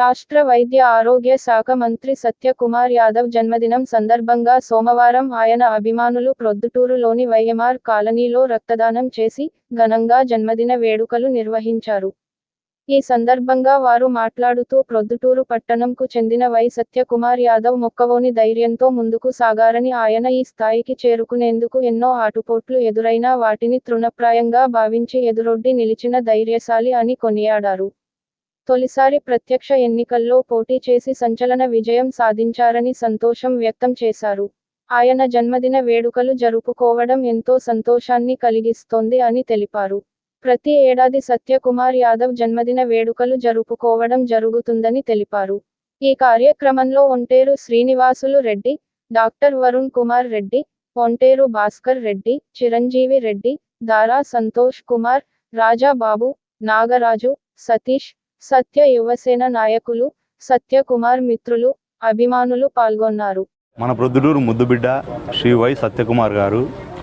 రాష్ట్ర వైద్య ఆరోగ్య శాఖ మంత్రి సత్యకుమార్ యాదవ్ జన్మదినం సందర్భంగా సోమవారం ఆయన అభిమానులు ప్రొద్దుటూరులోని వైఎంఆర్ కాలనీలో రక్తదానం చేసి ఘనంగా జన్మదిన వేడుకలు నిర్వహించారు. ఈ సందర్భంగా వారు మాట్లాడుతూ ప్రొద్దుటూరు పట్టణంకు చెందిన వై సత్యకుమార్ యాదవ్ మొక్కవోని ధైర్యంతో ముందుకు సాగారని ఆయన ఈ స్థాయికి చేరుకునేందుకు ఎన్నో ఆటుపోట్లు ఎదురైనా వాటిని తృణప్రాయంగా భావించి ఎదురొడ్డి నిలిచిన ధైర్యశాలి అని కొనియాడారు. తొలిసారి ప్రత్యక్ష ఎన్నికల్లో పోటీ చేసి సంచలన విజయం సాధించారని సంతోషం వ్యక్తం చేశారు. ఆయన జన్మదిన వేడుకలు జరుపుకోవడం ఎంతో సంతోషాన్ని కలిగిస్తోంది అని తెలిపారు. ప్రతి ఏడాది సత్యకుమార్ యాదవ్ జన్మదిన వేడుకలు జరుపుకోవడం జరుగుతుందని తెలిపారు. ఈ కార్యక్రమంలో ఒంటేరు శ్రీనివాసులు రెడ్డి డాక్టర్ వరుణ్ కుమార్ రెడ్డి ఒంటేరు భాస్కర్ రెడ్డి చిరంజీవి రెడ్డి దారా సంతోష్ కుమార్ రాజాబాబు నాగరాజు సతీష్ సత్య యువసేన నాయకులు సత్యకుమార్ మిత్రులు అభిమానులు పాల్గొన్నారు. మన ప్రొద్దుటూరు ముద్దుబిడ్డ శ్రీ వై సత్యకుమార్ గారు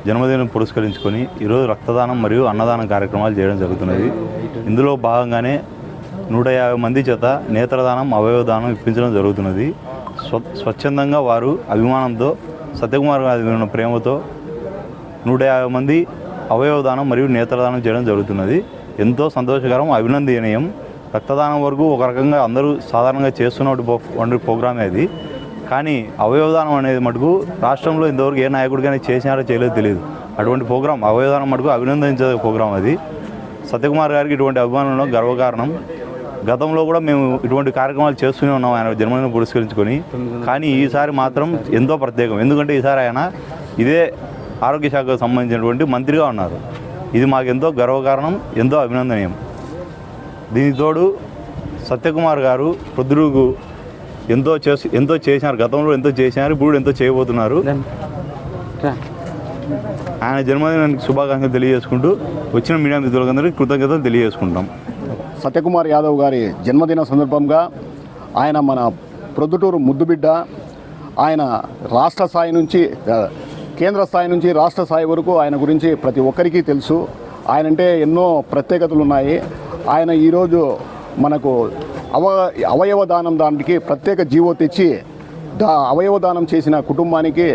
జన్మదినం పురస్కరించుకొని ఈరోజు రక్తదానం మరియు అన్నదానం కార్యక్రమాలు చేయడం జరుగుతున్నది. ఇందులో భాగంగానే నూట యాభై మంది చేత నేత్రదానం అవయవదానం ఇప్పించడం జరుగుతున్నది. స్వ స్వచ్ఛందంగా వారు అభిమానంతో సత్యకుమార్ గారి ఉన్న ప్రేమతో నూట యాభై మంది అవయవదానం మరియు నేత్రదానం చేయడం జరుగుతున్నది. ఎంతో సంతోషకరం అభినందనీయం. రక్తదానం వరకు ఒక రకంగా అందరూ సాధారణంగా చేస్తున్నటువంటి ప్రోగ్రామే అది. కానీ అవయవదానం అనేది మటుకు రాష్ట్రంలో ఇంతవరకు ఏ నాయకుడికైనా చేసినారో చేయలేదో తెలియదు. అటువంటి ప్రోగ్రాం అవయవదానం మటుకు అభినందించే ప్రోగ్రాం అది. సత్యకుమార్ గారికి ఇటువంటి అభిమానంలో గర్వకారణం. గతంలో కూడా మేము ఇటువంటి కార్యక్రమాలు చేస్తూనే ఉన్నాం. ఆయన జన్మదినం పురస్కరించుకొని. కానీ ఈసారి మాత్రం ఎంతో ప్రత్యేకం. ఎందుకంటే ఈసారి ఆయన ఇదే ఆరోగ్య శాఖకు సంబంధించినటువంటి మంత్రిగా ఉన్నారు. ఇది మాకు ఎంతో గర్వకారణం ఎంతో అభినందనీయం. దీనికి తోడు సత్యకుమార్ గారు ప్రొద్దురుకు ఎంతో చేసి ఎంతో చేసినారు. గతంలో ఎంతో చేసినారు ఇప్పుడు ఎంతో చేయబోతున్నారు. ఆయన జన్మదినానికి శుభాకాంక్షలు తెలియజేసుకుంటూ వచ్చిన మీడియా మిత్రులందరికీ కృతజ్ఞతలు తెలియజేసుకుంటాం. సత్యకుమార్ యాదవ్ గారి జన్మదిన సందర్భంగా ఆయన మన ప్రొద్దుటూరు ముద్దుబిడ్డ ఆయన రాష్ట్ర స్థాయి నుంచి కేంద్ర స్థాయి నుంచి రాష్ట్ర స్థాయి వరకు ఆయన గురించి ప్రతి ఒక్కరికి తెలుసు. ఆయనంటే ఎన్నో ప్రత్యేకతలు ఉన్నాయి. ఆయన ఈరోజు మనకు అవ అవయవ దానం దానికి ప్రత్యేక జీవో తెచ్చి దా అవయవదానం చేసిన కుటుంబానికి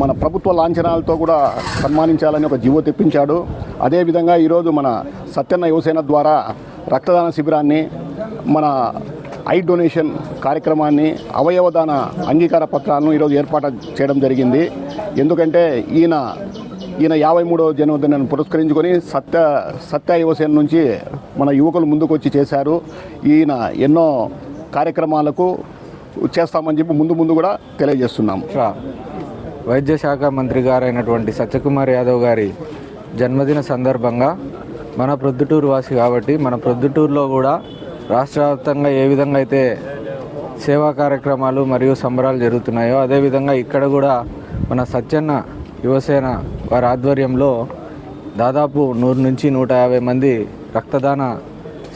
మన ప్రభుత్వ లాంఛనాలతో కూడా సన్మానించాలని ఒక జీవో తెప్పించాడు. అదేవిధంగా ఈరోజు మన సత్యన్న యువసేన ద్వారా రక్తదాన శిబిరాన్ని మన ఐ డొనేషన్ కార్యక్రమాన్ని అవయవదాన అంగీకార పత్రాలను ఈరోజు ఏర్పాటు చేయడం జరిగింది. ఎందుకంటే ఈయన ఈయన యాభై మూడవ జన్మదినాన్ని పురస్కరించుకొని సత్య సత్య యువసేన నుంచి మన యువకులు ముందుకు వచ్చి చేశారు. ఈయన ఎన్నో కార్యక్రమాలకు చేస్తామని చెప్పి ముందు ముందు కూడా తెలియజేస్తున్నాము వైద్యశాఖ వైద్య శాఖ మంత్రి గారైనటువంటి సత్యకుమార్ యాదవ్ గారి జన్మదిన సందర్భంగా మన ప్రొద్దుటూరు వాసి కాబట్టి మన ప్రొద్దుటూరులో కూడా రాష్ట్ర వ్యాప్తంగా ఏ విధంగా అయితే సేవా కార్యక్రమాలు మరియు సంబరాలు జరుగుతున్నాయో అదేవిధంగా ఇక్కడ కూడా మన సత్యన్న యువసేన వారి ఆధ్వర్యంలో దాదాపు నూరు నుంచి నూట యాభై మంది రక్తదాన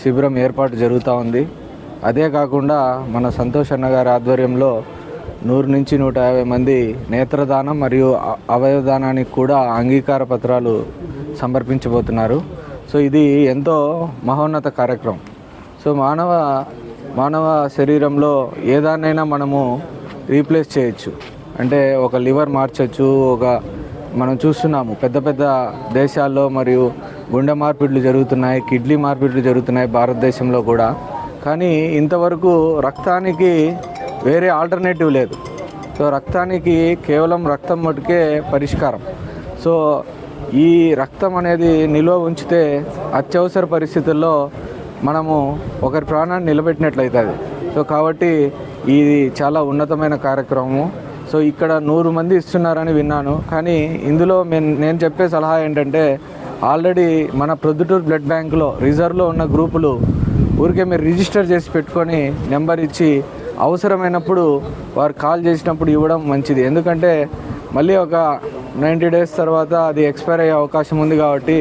శిబిరం ఏర్పాటు జరుగుతూ ఉంది. అదే కాకుండా మన సంతోష్ అన్న గారి ఆధ్వర్యంలో నూరు నుంచి నూట యాభై మంది నేత్రదానం మరియు అవయవదానానికి కూడా అంగీకార పత్రాలు సమర్పించబోతున్నారు. సో ఇది ఎంతో మహోన్నత కార్యక్రమం. సో మానవ మానవ శరీరంలో ఏదాన్నైనా మనము రీప్లేస్ చేయొచ్చు. అంటే ఒక లివర్ మార్చచ్చు ఒక మనం చూస్తున్నాము పెద్ద పెద్ద దేశాల్లో మరియు గుండె మార్పిడులు జరుగుతున్నాయి కిడ్నీ మార్పిడులు జరుగుతున్నాయి భారతదేశంలో కూడా. కానీ ఇంతవరకు రక్తానికి వేరే ఆల్టర్నేటివ్ లేదు. సో రక్తానికి కేవలం రక్తం మటుకే పరిష్కారం. సో ఈ రక్తం అనేది నిల్వ ఉంచితే అత్యవసర పరిస్థితుల్లో మనము ఒకరి ప్రాణాన్ని నిలబెట్టినట్లయితుంది సో కాబట్టి ఇది చాలా ఉన్నతమైన కార్యక్రమము. సో ఇక్కడ నూరు మంది ఇస్తున్నారని విన్నాను. కానీ ఇందులో నేను నేను చెప్పే సలహా ఏంటంటే ఆల్రెడీ మన ప్రొద్దుటూరు బ్లడ్ బ్యాంకులో రిజర్వ్లో ఉన్న గ్రూపులు ఊరికే మీరు రిజిస్టర్ చేసి పెట్టుకొని నెంబర్ ఇచ్చి అవసరమైనప్పుడు వారు కాల్ చేసినప్పుడు ఇవ్వడం మంచిది. ఎందుకంటే మళ్ళీ ఒక నైంటీ డేస్ తర్వాత అది ఎక్స్పైర్ అయ్యే అవకాశం ఉంది కాబట్టి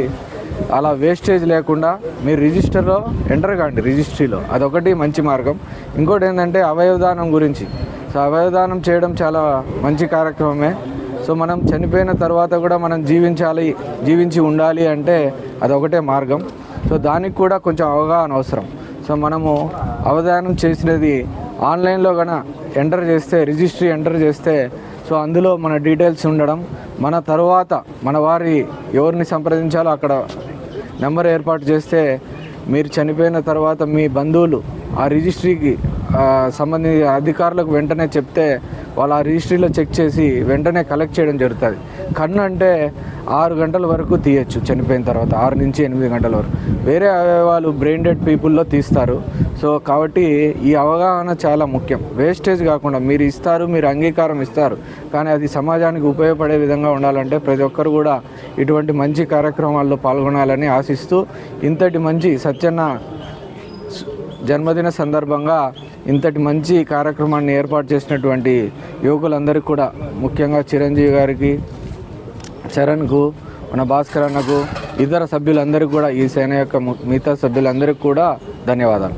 అలా వేస్టేజ్ లేకుండా మీరు రిజిస్టర్లో ఎంటర్ కాండి రిజిస్ట్రీలో. అదొకటి మంచి మార్గం. ఇంకోటి ఏంటంటే అవయవదానం గురించి. సో అవయవదానం చేయడం చాలా మంచి కార్యక్రమమే. సో మనం చనిపోయిన తర్వాత కూడా మనం జీవించాలి జీవించి ఉండాలి అంటే అదొకటే మార్గం. సో దానికి కూడా కొంచెం అవగాహన అవసరం. సో మనము అవధానం చేసినది ఆన్లైన్లో కన ఎంటర్ చేస్తే రిజిస్ట్రీ ఎంటర్ చేస్తే సో అందులో మన డీటెయిల్స్ ఉండడం మన తర్వాత మన వారి ఎవరిని సంప్రదించాలో అక్కడ నెంబర్ ఏర్పాటు చేస్తే మీరు చనిపోయిన తర్వాత మీ బంధువులు ఆ రిజిస్ట్రీకి సంబంధించిన అధికారులకు వెంటనే చెప్తే వాళ్ళు ఆ రిజిస్ట్రీలో చెక్ చేసి వెంటనే కలెక్ట్ చేయడం జరుగుతుంది. కన్ను అంటే ఆరు గంటల వరకు తీయచ్చు చనిపోయిన తర్వాత ఆరు నుంచి ఎనిమిది గంటల వరకు. వేరే అవయవాలు బ్రెయిన్ డెడ్ పీపుల్లో తీస్తారు. సో కాబట్టి ఈ అవగాహన చాలా ముఖ్యం. వేస్టేజ్ కాకుండా మీరు ఇస్తారు మీరు అంగీకారం ఇస్తారు. కానీ అది సమాజానికి ఉపయోగపడే విధంగా ఉండాలంటే ప్రతి ఒక్కరు కూడా ఇటువంటి మంచి కార్యక్రమాల్లో పాల్గొనాలని ఆశిస్తూ ఇంతటి మంచి సత్యన్న జన్మదిన సందర్భంగా ఇంతటి మంచి కార్యక్రమాన్ని ఏర్పాటు చేసినటువంటి యువకులందరికీ కూడా ముఖ్యంగా చిరంజీవి గారికి చరణ్కు మన భాస్కర్ అన్నకు ఇతర సభ్యులందరికీ కూడా ఈ సేన యొక్క మిగతా సభ్యులందరికీ కూడా ధన్యవాదాలు.